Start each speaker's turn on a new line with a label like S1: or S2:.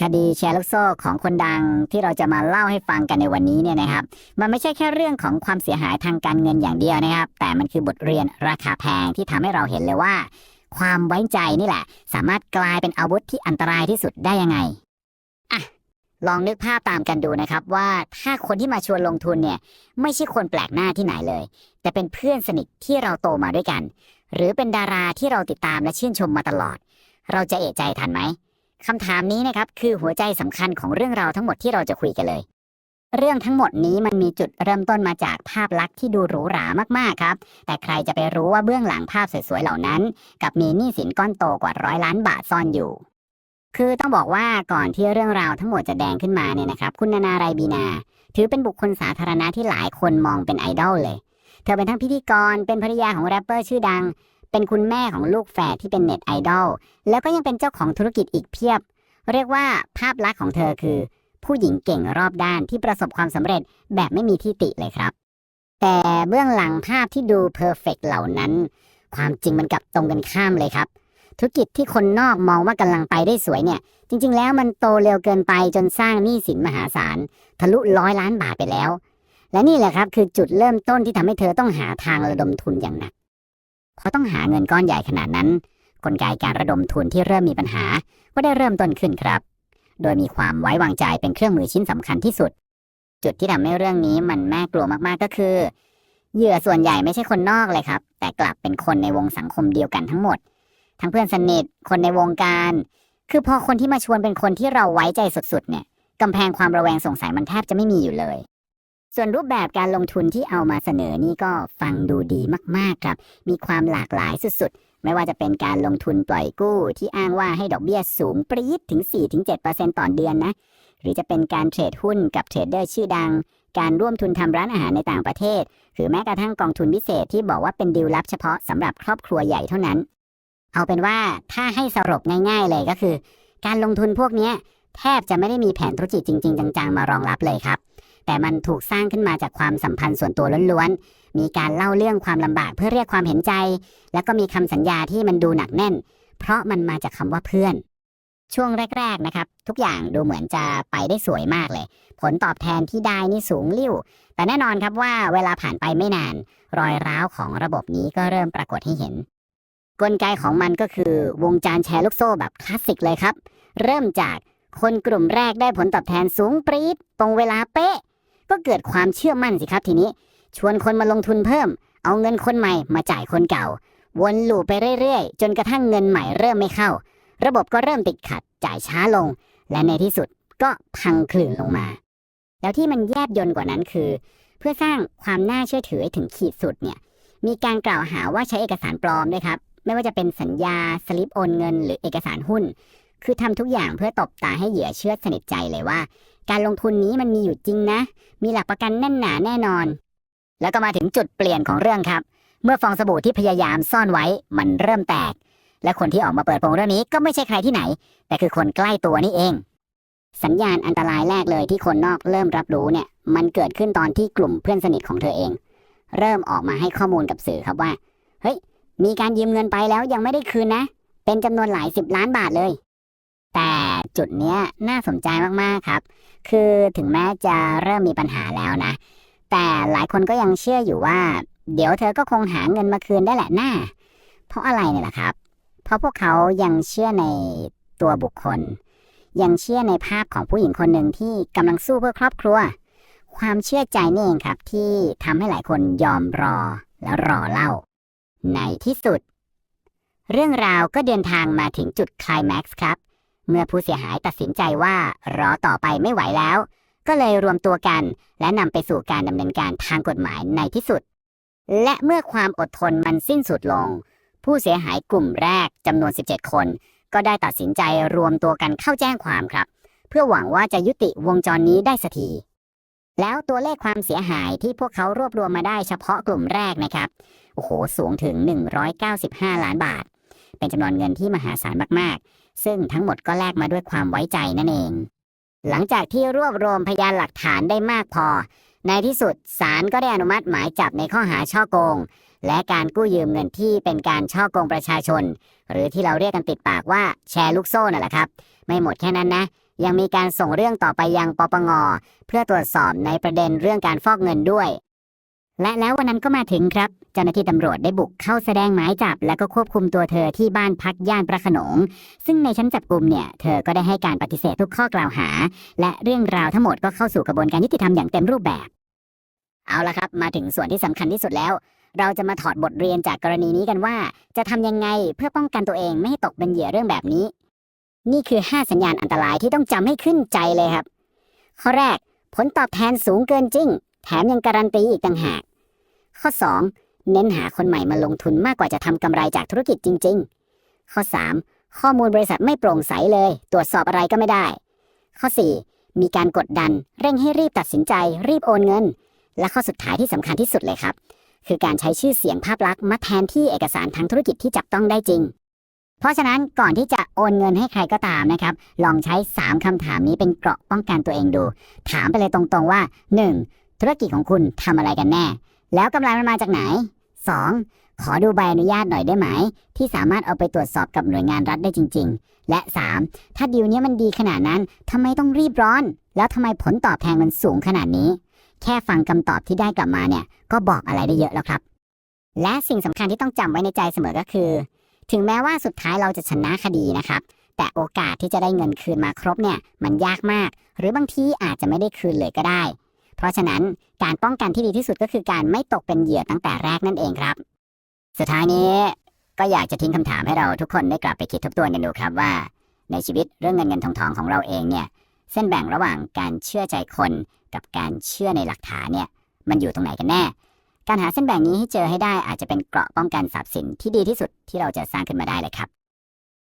S1: คดีแชร์ลูกโซ่ของคนดังที่เราจะมาเล่าให้ฟังกันในวันนี้เนี่ยนะครับ มันไม่ใช่แค่เรื่องของความเสียหายทางการเงินอย่างเดียวนะครับ แต่มันคือบทเรียนราคาแพงที่ทำให้เราเห็นเลยว่า ความไว้ใจนี่แหละ สามารถกลายเป็นอาวุธที่อันตรายที่สุดได้ยังไงอะลองนึกภาพตามกันดูนะครับว่าถ้าคนที่มาชวนลงทุนเนี่ยไม่ใช่คนแปลกหน้าที่ไหนเลย แต่เป็นเพื่อนสนิทที่เราโตมาด้วยกัน หรือเป็นดาราที่เราติดตามและชื่นชมมาตลอด เราจะเอะใจทันไหม คำถามนี้นะครับคือหัวใจสำคัญของเรื่องราวทั้งหมดที่เราจะคุยกันเลย เรื่องทั้งหมดนี้มันมีจุดเริ่มต้นมาจากภาพลักษณ์ที่ดูหรูหรามากๆครับ แต่ใครจะไปรู้ว่าเบื้องหลังภาพสวยๆเหล่านั้น กับมีหนี้สินก้อนโตกว่าร้อยล้านบาทซ่อนอยู่ คือต้องบอกว่าก่อนที่เรื่องราวทั้งหมดจะแดงขึ้นมาเนี่ยนะครับคุณนานาไรบีนา ถือเป็นบุคคลสาธารณะที่หลายคนมองเป็นไอดอลเลย เธอเป็นทั้งพิธีกรเป็นภรรยาของแรปเปอร์ชื่อดัง เป็นคุณแม่ของลูกแฝดที่เป็นเน็ตไอดอลแล้วก็ยังเป็นเจ้าของธุรกิจอีกเพียบ เรียกว่าภาพลักษณ์ของเธอคือ ผู้หญิงเก่งรอบด้านที่ประสบความสำเร็จแบบไม่มีที่ติเลยครับ แต่เบื้องหลังภาพที่ดูเพอร์เฟกเหล่านั้น ความจริงมันกลับตรงกันข้ามเลยครับ ธุรกิจที่คนนอกมองว่ากำลังไปได้สวยเนี่ย จริง ๆ แล้วมันโตเร็วเกินไปจนสร้างหนี้สินมหาศาลทะลุร้อยล้านบาทไปแล้วและนี่แหละครับคือจุดเริ่มต้นที่ทำให้เธอต้องหาทางระดมทุนอย่างหนัก เพราะต้องหาเงินก้อนใหญ่ขนาดนั้น กลไกการระดมทุนที่เริ่มมีปัญหา ก็ได้เริ่มต้นขึ้นครับ โดยมีความไว้วางใจเป็นเครื่องมือชิ้นสำคัญที่สุด จุดที่ทำให้เรื่องนี้มันน่กลัวมากๆก็คือ เหยื่อส่วนใหญ่ไม่ใช่คนนอกเลยครับ แต่กลับเป็นคนในวงสังคมเดียวกันทั้งหมด ทั้งเพื่อนสนิท คนในวงการ คือพอคนที่มาชวนเป็นคนที่เราไว้ใจสุดๆเนี่ยกำแพงความระแวงสงสัยมันแทบจะไม่มีอยู่เลย ส่วนรูปแบบการลงทุนที่เอามาเสนอนี่ก็ฟังดูดีมากๆครับ มีความหลากหลายสุดๆ ไม่ว่าจะเป็นการลงทุนปล่อยกู้ที่อ้างว่าให้ดอกเบี้ยสูงปรี๊ดถึง 4-7%ต่อเดือนนะ หรือจะเป็นการเทรดหุ้นกับเทรดเดอร์ชื่อดัง การร่วมทุนทำร้านอาหารในต่างประเทศ หรือแม้กระทั่งกองทุนพิเศษที่บอกว่าเป็นดีลลับเฉพาะสำหรับครอบครัวใหญ่เท่านั้น เอาเป็นว่าถ้าให้สรุปง่าย ๆ เลยก็คือ การลงทุนพวกนี้แทบจะไม่ได้มีแผนธุรกิจจริง ๆ จังๆมารองรับเลยครับ แต่มันถูกสร้างขึ้นมาจากความสัมพันธ์ส่วนตัวล้วนๆ มีการเล่าเรื่องความลำบากเพื่อเรียกความเห็นใจ แล้วก็มีคำสัญญาที่มันดูหนักแน่น เพราะมันมาจากคำว่าเพื่อน ช่วงแรก ๆนะครับ ทุกอย่างดูเหมือนจะไปได้สวยมากเลย ผลตอบแทนที่ได้นี่สูงลิ่ว แต่แน่นอนครับว่าเวลาผ่านไปไม่นาน รอยร้าวของระบบนี้ก็เริ่มปรากฏให้เห็น กลไกของมันก็คือวงจรแชร์ลูกโซ่แบบคลาสสิกเลยครับ เริ่มจากคนกลุ่มแรกได้ผลตอบแทนสูงปรี๊ดตรงเวลาเป๊ะ ก็เกิดความเชื่อมั่นสิครับทีนี้ ชวนคนมาลงทุนเพิ่ม เอาเงินคนใหม่มาจ่ายคนเก่า วนลูปไปเรื่อยๆ จนกระทั่งเงินใหม่เริ่มไม่เข้า ระบบก็เริ่มติดขัดจ่ายช้าลง และในที่สุดก็พังคลื่นลงมา แล้วที่มันแยบยนกว่านั้นคือ เพื่อสร้างความน่าเชื่อถือให้ถึงขีดสุดเนี่ยมีการกล่าวหาว่าใช้เอกสารปลอมด้วยครับไม่ว่าจะเป็นสัญญาสลิปโอนเงิน หรือเอกสารหุ้น คือทำทุกอย่างเพื่อตบตาให้เหยื่อเชื่อสนิทใจเลยว่า การลงทุนนี้มันมีอยู่จริงนะ มีหลักประกันแน่นหนาแน่นอน แล้วก็มาถึงจุดเปลี่ยนของเรื่องครับ เมื่อฟองสบู่ที่พยายามซ่อนไว้มันเริ่มแตก และคนที่ออกมาเปิดโปงเรื่องนี้ก็ไม่ใช่ใครที่ไหน แต่คือคนใกล้ตัวนี่เอง สัญญาณอันตรายแรกเลยที่คนนอกเริ่มรับรู้เนี่ย มันเกิดขึ้นตอนที่กลุ่มเพื่อนสนิทของเธอเอง เริ่มออกมาให้ข้อมูลกับสื่อครับว่า เฮ้ย มีการยืมเงินไปแล้วยังไม่ได้คืนนะ เป็นจำนวนหลายสิบล้านบาทเลย แต่จุดเนี้ยน่าสนใจมากๆครับ คือถึงแม้จะเริ่มมีปัญหาแล้วนะ แต่หลายคนก็ยังเชื่ออยู่ว่า เดี๋ยวเธอก็คงหาเงินมาคืนได้แหละหน้า เพราะอะไรเนี่ยล่ะครับ เพราะพวกเขายังเชื่อในตัวบุคคล ยังเชื่อในภาพของผู้หญิงคนหนึ่งที่กำลังสู้เพื่อครอบครัว ความเชื่อใจนี่เองครับที่ทำให้หลายคนยอมรอแล้วรอเล่า ในที่สุด เรื่องราวก็เดินทางมาถึงจุดคลแม็กซ์ครับ เมื่อผู้เสียหายตัดสินใจว่ารอต่อไปไม่ไหวแล้ว ก็เลยรวมตัวกันและนำไปสู่การดำเนินการทางกฎหมายในที่สุด และเมื่อความอดทนมันสิ้นสุดลง ผู้เสียหายกลุ่มแรกจำนวน 17 คน ก็ได้ตัดสินใจรวมตัวกันเข้าแจ้งความครับ เพื่อหวังว่าจะยุติวงจรนี้ได้สักทีแล้วตัวเลขความเสียหายที่พวกเขารวบรวมมาได้เฉพาะกลุ่มแรกนะครับ โอ้โห สูงถึง 195 ล้านบาท เป็นจำนวนเงินที่มหาศาลมาก ซึ่งทั้งหมดก็แลกมาด้วยความไว้ใจนั่นเอง หลังจากที่รวบรวมพยานหลักฐานได้มากพอ ในที่สุดศาลก็ได้อนุมัติหมายจับในข้อหาช่อโกง และการกู้ยืมเงินที่เป็นการช่อโกงประชาชน หรือที่เราเรียกกันติดปากว่าแชร์ลูกโซ่นั่นแหละครับ ไม่หมดแค่นั้นนะยังมีการส่งเรื่องต่อไปยังปปงเพื่อตรวจสอบในประเด็นเรื่องการฟอกเงินด้วย และแล้ววันนั้นก็มาถึงครับ เจ้าหน้าที่ตำรวจได้บุกเข้าแสดงหมายจับ และก็ควบคุมตัวเธอที่บ้านพักย่านพระขนง ซึ่งในชั้นจับกลุ่มเนี่ย เธอก็ได้ให้การปฏิเสธทุกข้อกล่าวหา และเรื่องราวทั้งหมดก็เข้าสู่กระบวนการยุติธรรมอย่างเต็มรูปแบบ เอาละครับ มาถึงส่วนที่สำคัญที่สุดแล้ว เราจะมาถอดบทเรียนจากกรณีนี้กันว่า จะทำยังไงเพื่อป้องกันตัวเองไม่ให้ตกเป็นเหยื่อเรื่องแบบนี้ นี่คือ 5 สัญญาณอันตรายที่ต้องจำให้ขึ้นใจเลยครับ ข้อแรก ผลตอบแทนสูงเกินจริง แถมยังการันตีอีกต่างหาก ข้อ 2 เน้นหาคนใหม่มาลงทุนมากกว่าจะทำกำไรจากธุรกิจจริง ๆ ข้อ 3 ข้อมูลบริษัทไม่โปร่งใสเลย ตรวจสอบอะไรก็ไม่ได้ ข้อ 4 มีการกดดัน เร่งให้รีบตัดสินใจ รีบโอนเงิน และข้อสุดท้ายที่สำคัญที่สุดเลยครับ คือการใช้ชื่อเสียงภาพลักษณ์มาแทนที่เอกสารทางธุรกิจที่จับต้องได้จริง เพราะฉะนั้นก่อนที่จะโอนเงินให้ใครก็ตามนะครับ ลองใช้ 3คำถามนี้เป็นเกราะป้องกันตัวเองดู ถามไปเลยตรงๆว่า 1. ธุรกิจของคุณทำอะไรกันแน่ แล้วกำไรมันมาจากไหน 2. ขอดูใบอนุญาตหน่อยได้ไหม ที่สามารถเอาไปตรวจสอบกับหน่วยงานรัฐได้จริง ๆ และ 3. ถ้าดีลเนี้ยมันดีขนาดนั้นทำไมต้องรีบร้อน แล้วทำไมผลตอบแทนมันสูงขนาดนี้ แค่ฟังคำตอบที่ได้กลับมาเนี่ย ก็บอกอะไรได้เยอะแล้วครับ และสิ่งสำคัญที่ต้องจำไว้ในใจเสมอก็คือ ถึงแม้ว่าสุดท้ายเราจะชนะคดีนะครับแต่โอกาสที่จะได้เงินคืนมาครบเนี่ยมันยากมาก หรือบางทีอาจจะไม่ได้คืนเลยก็ได้ เพราะฉะนั้นการป้องกันที่ดีที่สุดก็คือการไม่ตกเป็นเหยื่อตั้งแต่แรกนั่นเองครับ สุดท้ายนี้ก็อยากจะทิ้งคำถามให้เราทุกคนได้กลับไปคิดทบทวนกันดูครับว่า ในชีวิตเรื่องเงินเงินทองทองของเราเองเนี่ยเส้นแบ่งระหว่างการเชื่อใจคนกับการเชื่อในหลักฐานเนี่ยมันอยู่ตรงไหนกันแน่ การหาเส้นแบ่งนี้ให้เจอให้ได้อาจจะเป็นเกราะป้องกันทรัพย์สินที่ดีที่สุดที่เราจะสร้างขึ้นมาได้เลยครับ